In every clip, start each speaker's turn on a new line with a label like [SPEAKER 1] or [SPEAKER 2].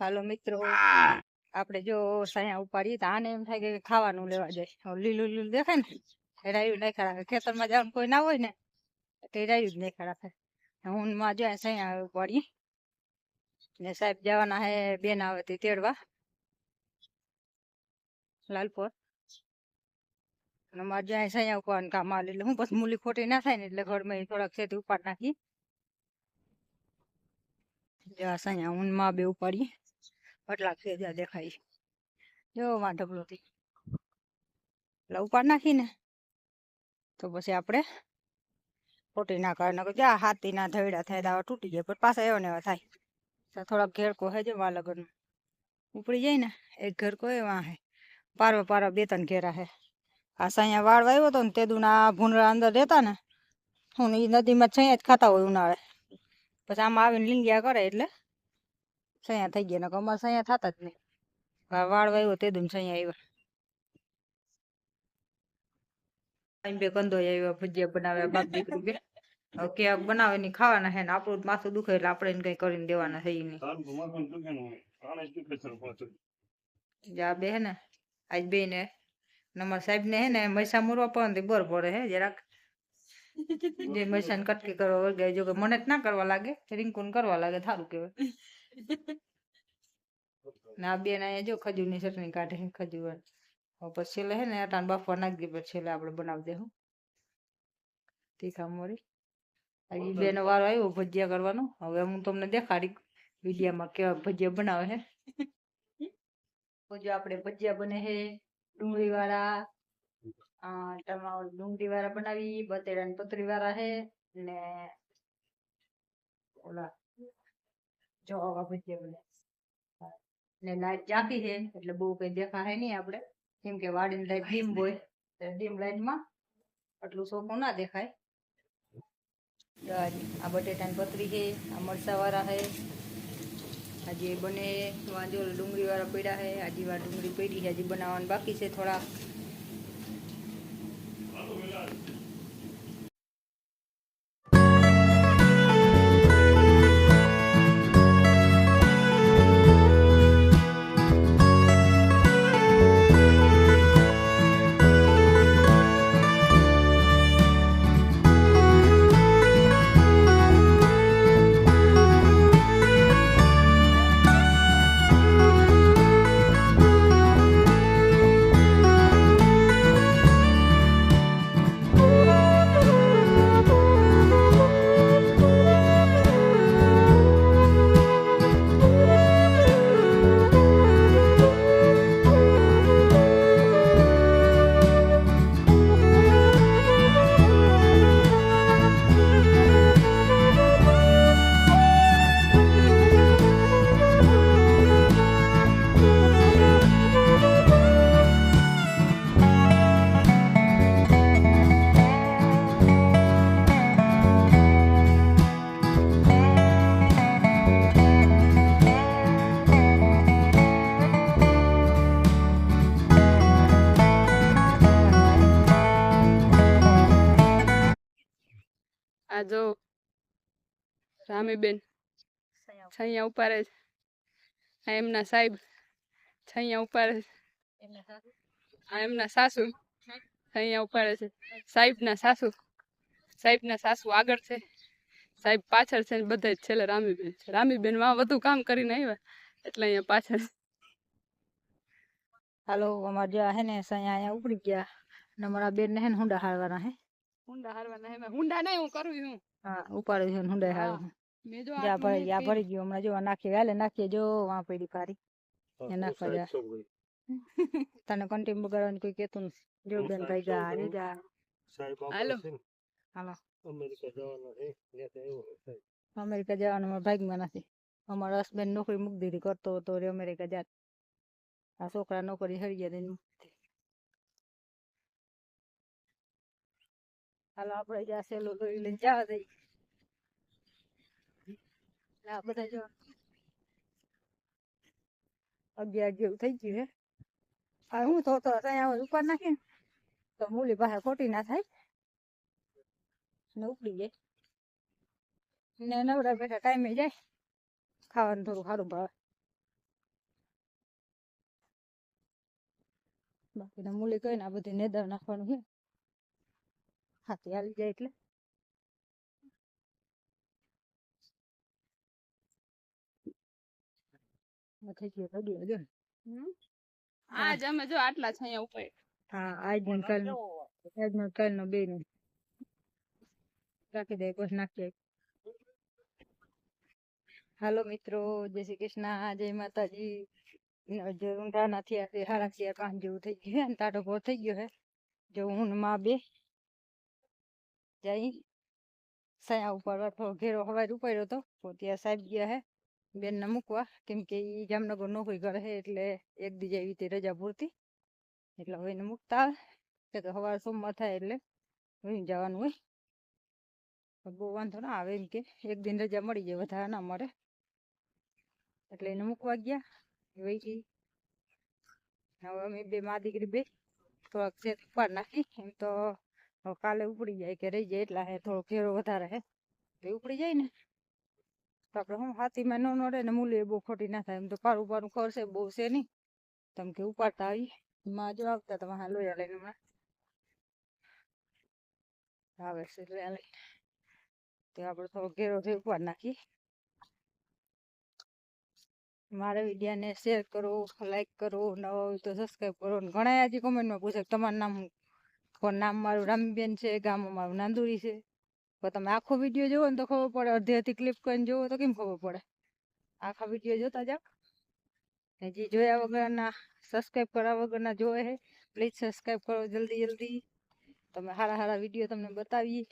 [SPEAKER 1] હાલો મિત્રો આપણે જો સાયા ઉપાડીએ તો આને એમ થાય કે ખાવાનું લેવા જાય. હવે લીલું લીલું દેખાય ને એ રાયું નાખ્યા રાખે ખેતરમાં જવાનું કોઈ ના હોય ને તો એ રાયું જ નાખ્યા રાખે હું ને માં જાય સાયા ઉપાડીએ. ને સાહેબ જવાના હે બેન આવે તે તેડવા. લાલપોર. અને મારે જાય સાયા ઉપાડવાનું કામ આવે એટલે હું પછી મૂલી ખોટી ના થાય ને એટલે ઘરમાં થોડાક છે તે ઉપાડ નાખી. જો આ સાયા હું ને માં બે ઉપાડીએ. કેટલાક છે દેખાય. જો માં ઢબલો થી એટલે ઉપાડ નાખીને. તો પછી આપણે ખોટી ના કરે નકર જ્યાં હાથી ના ધૈડા થાય, દાવા તૂટી જાય, પણ પાછા એવા ને એવા થાય. તો થોડાક ઘેરકો હે જો માં લગ્ન ઉપડી જાય ને, એક ઘેરકો એવા હે. પારવા પારવા બે ત્રણ ઘેરા હે. આ સાયા વાળ વાવ્યો હતો ને તે દુના ભૂંડરા અંદર રહેતા ને, હું એ નદીમાં છૈયા જ ખાતા હોય ઉનાળે. પછી આમાં આવીને લીંગ્યા કરે એટલે સૈયા થઈ ગયા નકર અમારે સૈયા થતા જ નહીં આ વાળ વાવ્યો તે દુમ સૈયા આવ્યા. આમ બે કંદો આવ્યા ભજીયા બનાવ્યા બાપ દીકરી બે હવે ક્યાંક બનાવે ની ખાવાના હે ને આપણું જ માથું દુખે એટલે આપણે એને કઈ કરીને દેવાના થઈ નહીં
[SPEAKER 2] તારું તો માથું દુખે ને આને જ દુખે છે પાછું.
[SPEAKER 1] જા બે હે ને આજ બે ને નમર સાહેબ ને હે ને મૈસા મુરવા પણ તે બર પડે હે જરાક. જે મૈસાને કટકી કરવા વળગે જો કે મને જ ના કરવા લાગે રિંકુન કરવા લાગે સારું કહેવાય. ને બેન અહીંયા જો ખજૂરની ચટણી કાઢે ખજૂર. પછી લે ને અટાણ બાફવા નાખી પછી છેલ્લે આપણે બનાવી દેવું તીખા મોરી. હજી બેનો વારો આવ્યો ભજીયા કરવાનો. હવે હું તમને દેખાડી વિડીયામાં કેવા ભજીયા બનાવે છે. જો આપણે ભજીયા બને છે ડુંગળી વાળા ડુંગળી વાળા બનાવી બટેટા પતરી વાળા છે ને ઓલા જો આવા ભજીયા ને લાઈટ જાપી છે એટલે બહુ કઈ દેખાય નહીં આપણે. કેમ કે વાડીની લાઈટ ડીમ હોય ડીમ લાઈટમાં આટલું સોખું ના દેખાય. આ બટેટાની પતરી છે આ મરસા વાળા છે હજી બને વાંજો ડુંગળી વાળા પડ્યા છે હજી વાર ડુંગળી પડી છે હજી બનાવવાનું બાકી છે થોડા
[SPEAKER 3] જો રામીબેન છૈયા ઉપાડે છે આ એમના સાહેબ છૈયા ઉપાડે છે આ એમના સાસુ. છૈયા ઉપાડે છે સાહેબના સાસુ. સાહેબના સાસુ આગળ છે. સાહેબ પાછળ છે બધા જ છેલ્લે રામીબેન છે. રામીબેનમાં વધુ કામ કરીને આવ્યા. એટલે અહીંયા પાછળ.
[SPEAKER 1] હાલો અમારે જ્યાં હે ને સૈયા અહીંયા ઉપડી ગયા. ને અમારા બેન ને હે ને હુંડા હારવાના હે.
[SPEAKER 3] હુંડા હારવાના એમાં. હુંડા નહીં હું કરું છું.
[SPEAKER 1] હા ઉપાડે છે હુંડા હારવાના
[SPEAKER 3] મેં જો
[SPEAKER 1] જ્યાં ભરી ગયું હમણાં જો આ નાખીએ વેલે નાખીએ જો વાં પડી પારી એ નાખવા જા તને કંટીમ બગાડવાનું કોઈ કેતું નથી. જો બેન ભાઈ જા હારે જા.
[SPEAKER 3] હાલો.
[SPEAKER 1] હાલો.
[SPEAKER 2] અમેરિકા જવાના છે. ત્યાંથી આવ્યો
[SPEAKER 1] અમેરિકા જવાનું મારા ભાગમાં નથી. અમારો હસબન્ડ નોકરી મૂકી દીધી કરતો હતો રે અમેરિકા જાત. આ છોકરા નોકરી હરી ગયા હાલો, આપણે જ્યાં સેલો દોરી લઈને જવા દઈ આ બધા જો અગિયાર જેવું થઈ ગયું હે. આ હું તો તો ત્યાં ઉપર નાખી તો મૂલી પાસે ખોટી ના થાય. ને ઉપડી જાય. ને નવરા બેઠા ટાઈમે જાય. ખાવાનું થોડું સારું ભાવે. બાકીના મૂલી કઈ ને આ બધી નેદર નાખવાનું છે હાથી હાલી જાય એટલે. થઈ ગયો ઢગલો જો
[SPEAKER 3] આજ અમે જો આટલા છૈયા ઉપર.
[SPEAKER 1] હા આજ ને કાલ આજ ને કાલ નો બે નું. રાખી દે પછી નાખીએ હાલો મિત્રો જય શ્રી કૃષ્ણ જય માતાજી. જે ઊંધા નથી હારા ચાર પાંચ જેવું થઈ ગયું તાટો ને ટાટો થઈ ગયો હે જો હું ને માં બે. જઈ સયા ઉપર થોડો ઘેરો હવાઈ ઉપાડ્યો હતો ત્યાં સાહેબ ગયા હે બેન ને મૂકવા કેમ કે ઈ જામનગર નોકરી કરે છે એટલે એક દી જેવી રીતે રજા પૂરતી એટલે હવે એને મૂકતા આવે કે સવાર સોમવાર થાય એટલે વહી જવાનું હોય બહુ વાંધો ના આવે એમ કે એક દિન રજા મળી જાય વધારે ના મળે એટલે એને મૂકવા ગયા વહી હવે અમે બે મા દીકરી બે થોડાક છે ઉપાડ નાખી એમ તો હવે કાલે ઉપડી જાય કે રહી જાય એટલા હે થોડો ઘેરો વધારે હે. તો ઉપડી જાય ને? તો આપણે હું હાથીમાં ન નડે ને મૂલી બહુ ખોટી ના થાય. એમ તો પારું પારું કરશે બહુ છે નહીં. તમે કે ઉપાડતા આવી માં જો આવતા તમે હા લોયા લઈને હમણાં. આવે છે લોયા લઈને તો આપણે થોડો ઘેરો થઈ ઉપાડ નાખીએ. મારા વિડીયાને શેર કરો લાઈક કરો, નવા તો સબસ્ક્રાઈબ કરો ઘણા હજી કોમેન્ટમાં પૂછે તમારું નામ પણ નામ મારું રામીબેન છે ગામ મારું નાંદુરી છે. તો તમે આખો વીડિયો જોવો ને તો ખબર પડે, અડધી અડધી ક્લિપ કરીને જોવો તો કેમ ખબર પડે? આખા વીડિયો જોતા જાઓ. ને જે જોયા વગરના સબસ્ક્રાઈબ કરવા વગરના જોવે છે પ્લીઝ સબસ્ક્રાઈબ કરો જલ્દી જલ્દી. તમે સારા સારા વીડિયો તમને બતાવીએ.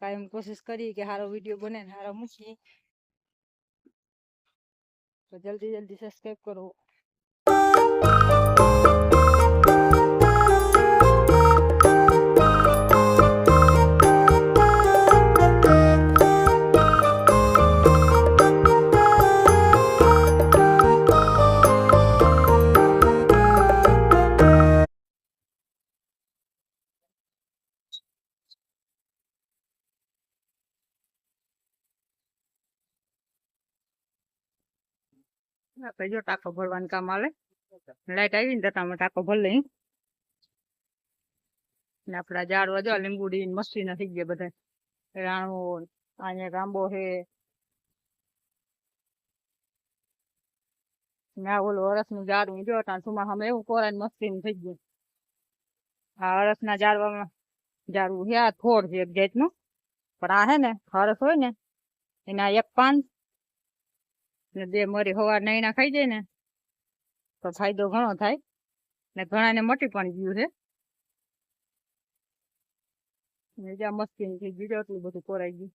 [SPEAKER 1] કાયમ કોશિશ કરીએ કે સારો વીડિયો બને ને સારો મૂકીએ. તો જલ્દી જલ્દી સબસ્ક્રાઈબ કરો. આપણે જો ટાંકો ભરવાનું કામ આવે લાઈટ આવી ને તો તમે ટાંકો ભરી ને આપડા ઝાડવા જો લીંબુડી મસ્તી ના થઈ ગયા બધા. રાણો, અહીંયા રાંબો છે. ના ઓલું અરસનું ઝાડવું જો ત્યાં ચોમાસામાં એવું કોરાને મસ્તી થઈ ગયું. આ અરસના ઝાડવામાં ઝાડવું છે, આ થોડ છે એક જાતનું પણ આ હે ને, હરસ હોય ને, એના એક પાન ને બે મરી હવા નૈણા ખાઈ જાય ને, તો ફાયદો ઘણો થાય. ને ઘણાને મટી પણ ગયું છે. ને મસ્તી થઈ ગયું એટલું બધું કોરાઈ ગયું.